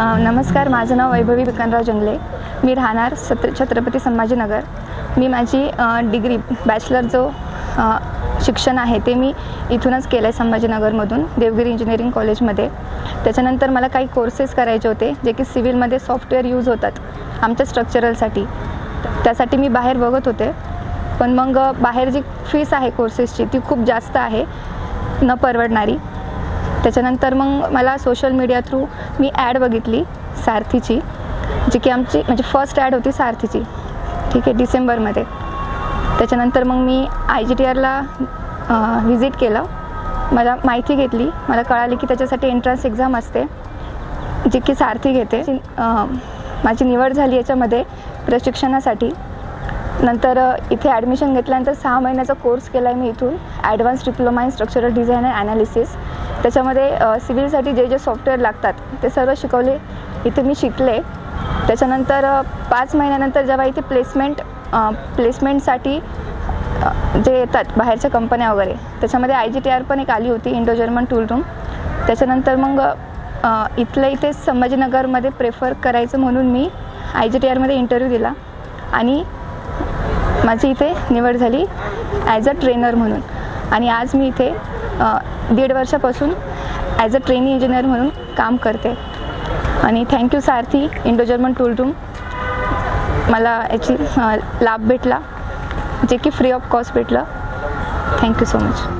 नमस्कार माझं नाव वैभवी विकानराव जंगले. मी राहणार सत्र छत्रपती संभाजीनगर. मी माझी डिग्री बॅचलर जो शिक्षण आहे ते मी इथूनच केलं आहे संभाजीनगरमधून देवगिरी इंजिनिअरिंग कॉलेजमध्ये. त्याच्यानंतर मला काही कोर्सेस करायचे होते जे की सिव्हिलमध्ये सॉफ्टवेअर यूज होतात आमच्या स्ट्रक्चरलसाठी त्यासाठी मी बाहेर बघत होते. पण मग बाहेर जी फीस आहे कोर्सेसची ती खूप जास्त आहे न परवडणारी. त्याच्यानंतर मग मला सोशल मीडिया थ्रू मी ॲड बघितली सारथीची जी की आमची म्हणजे फर्स्ट ॲड होती सारथीची. ठीक आहे डिसेंबरमध्ये. त्याच्यानंतर मग मी आय जी टी आरला व्हिजिट केलं. मला माहिती घेतली. मला कळाली की त्याच्यासाठी एंट्रन्स एक्झाम असते जी की सारथी घेते. माझी निवड झाली याच्यामध्ये प्रशिक्षणासाठी. नंतर इथे ॲडमिशन घेतल्यानंतर सहा महिन्याचा कोर्स केला आहे मी इथून. Advance diploma in structural design and analysis त्याच्यामध्ये सिव्हिलसाठी जे जे सॉफ्टवेअर लागतात ते सर्व शिकवले इथे मी शिकले. त्याच्यानंतर पाच महिन्यानंतर जेव्हा इथे प्लेसमेंट प्लेसमेंटसाठी जे येतात बाहेरच्या कंपन्या वगैरे त्याच्यामध्ये आय जी टी आर पण एक आली होती इंडो जर्मन टूल रूम त्याच्यानंतर मग इथलं इथे संभाजीनगरमध्ये प्रेफर करायचं म्हणून मी आय जी टी आरमध्ये इंटरव्ह्यू दिला आणि माझी इथे निवड झाली ॲज अ ट्रेनर म्हणून. आणि आज मी इथे दीड वर्षापासून ॲज अ ट्रेनी इंजिनियर म्हणून काम करते. आणि thank you Sarathi Indo German tool room मला याची लाभ भेटला जे की फ्री ऑफ कॉस्ट भेटलं. Thank you so much